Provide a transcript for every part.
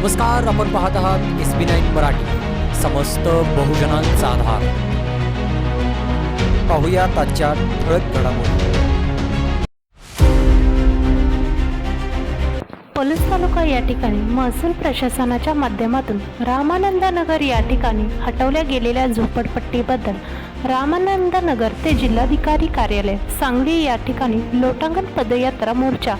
नमस्कार आपण पाहत आहात एस बी नाईन मराठी. समस्त बहुजनांचा आधार. पाहूया ताजच्या ठळक घडामोडी. पोलीस तालुका या ठिकाणी महसूल प्रशासनाच्या माध्यमातून रामानंदनगर या ठिकाणी हटवल्या गेलेल्या झोपडपट्टीबद्दल रामानंदनगर ते जिल्हाधिकारी कार्यालय सांगली या ठिकाणी लोटांगण पदयात्रा मोर्चा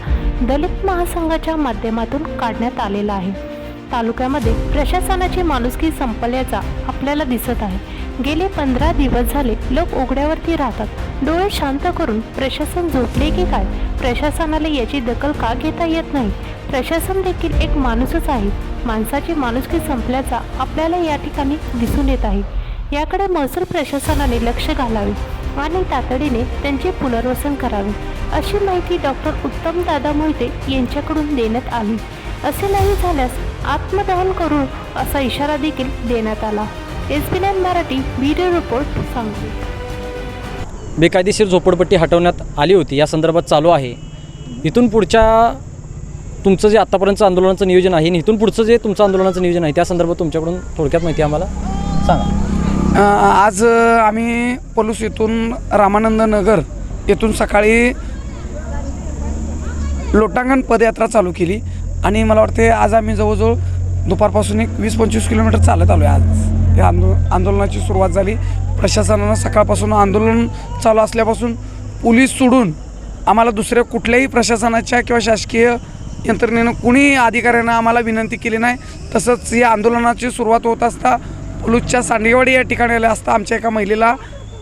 दलित महासंघाच्या माध्यमातून काढण्यात आलेला आहे. तालुक्यामध्ये प्रशासनाची माणुसकी संपल्याचा आपल्याला दिसत आहे. गेले पंधरा दिवस झाले लोक उघड्यावरती राहतात. डोळे शांत करून प्रशासन झोपले की काय? प्रशासनाला याची दखल का घेता येत नाही? प्रशासन देखील एक माणूसच आहे. माणसाची माणुसकी संपल्याचा आपल्याला या ठिकाणी दिसून येत आहे. याकडे महसूल प्रशासनाने लक्ष घालावे आणि तातडीने त्यांचे पुनर्वसन करावे अशी माहिती डॉक्टर उत्तम दादा मोहिते यांच्याकडून देण्यात आली. असे नाही झाल्यास आत्मदहन करू असा इशारा देखील देण्यात आला. S B Marathi video report Sangli. बेकायदेशीर झोपडपट्टी हटवण्यात आली होती. या संदर्भात चालू आहे. इथून पुढच्या तुमचं जे आत्तापर्यंतचं आंदोलनाचं नियोजन आहे आणि इथून पुढचं जे तुमचं आंदोलनाचं नियोजन आहे त्या संदर्भात तुमच्याकडून थोडक्यात माहिती आम्हाला सांगा. आज आम्ही पलूस येथून रामानंद नगर येथून सकाळी लोटांगण पदयात्रा चालू केली. आणि मला वाटते आज आम्ही जवळजवळ दुपारपासून एक वीस पंचवीस किलोमीटर चालत आलो आहे आज. या आंदो आंदोलनाची सुरुवात झाली. प्रशासनानं सकाळपासून आंदोलन चालू असल्यापासून पोलीस सोडून आम्हाला दुसऱ्या कुठल्याही प्रशासनाच्या किंवा शासकीय यंत्रणेनं कुणी अधिकाऱ्यांना आम्हाला विनंती केली नाही. तसंच या आंदोलनाची सुरुवात होत असता पलूसच्या सांडेवाडी या ठिकाणी आल्या असता आमच्या एका महिलेला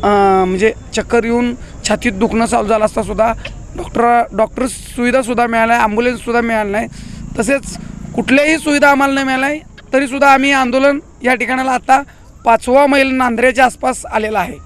म्हणजे चक्कर येऊन छातीत दुखणं चालू झालं असतासुद्धा डॉक्टर डॉक्टर सुविधासुद्धा मिळाल्या ॲम्ब्युलन्ससुद्धा मिळाला नाही. तसेच कुठल्याही सुविधा आम्हाला नाही मिळाल्या तरीसुद्धा आम्ही आंदोलन या ठिकाणाला आता पाचवा मैल नांदऱ्याच्या आसपास आलेला आहे.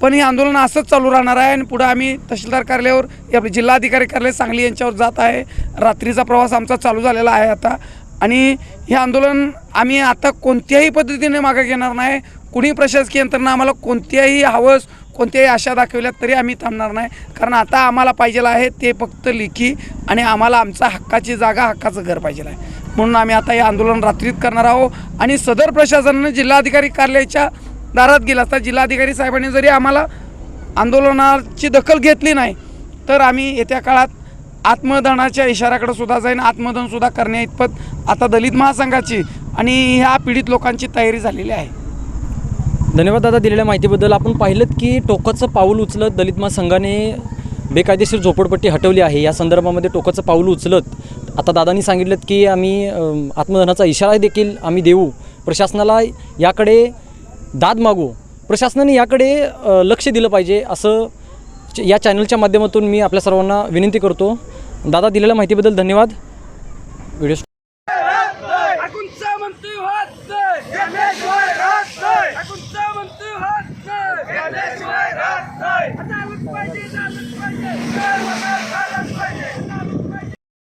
पण हे आंदोलन असंच चालू राहणार आहे आणि पुढं आम्ही तहसीलदार कार्यालयावर आपले जिल्हाधिकारी कार्यालय सांगली यांच्यावर जात आहे. रात्रीचा प्रवास आमचा चालू झालेला आहे आता. आणि हे आंदोलन आम्ही आता कोणत्याही पद्धतीने मागं घेणार नाही. कुणी प्रशासकीय यंत्रणा आम्हाला कोणत्याही हवस कोणत्याही आशा दाखवल्या तरी आम्ही थांबणार नाही. कारण आता आम्हाला पाहिजे आहे ते फक्त लेखी आणि आम्हाला आमचा हक्काची जागा हक्काचं घर पाहिजे आहे. म्हणून आम्ही आता हे आंदोलन रात्रीत करणार आहोत. आणि सदर प्रशासनानं जिल्हाधिकारी कार्यालयाच्या दारात गेला असता जिल्हाधिकारी साहेबांनी जरी आम्हाला आंदोलनाची दखल घेतली नाही तर आम्ही येत्या काळात आत्मदनाच्या इशाऱ्याकडे सुद्धा जाईन. आत्मदहन सुद्धा करण्या इतपत आता दलित महासंघाची आणि ह्या पीडित लोकांची तयारी झालेली आहे. धन्यवाद दादा दिलेल्या माहितीबद्दल. आपण पाहिलं की टोकाचं पाऊल उचलत दलित महासंघाने बेकायदेशीर झोपडपट्टी हटवली आहे. या संदर्भामध्ये टोकाचं पाऊल उचलत आता दादांनी सांगितलं की आम्ही आत्मधनाचा इशारा देखील आम्ही देऊ. प्रशासनाला याकडे दाद मागू. प्रशासनाने याकडे लक्ष दिलं पाहिजे असं च- या चॅनलच्या माध्यमातून मी आपल्या सर्वांना विनंती करतो. दादा दिलेल्या माहितीबद्दल धन्यवाद. व्हिडिओ يا ليش غير هاي هتعمل كويس هتعمل كويس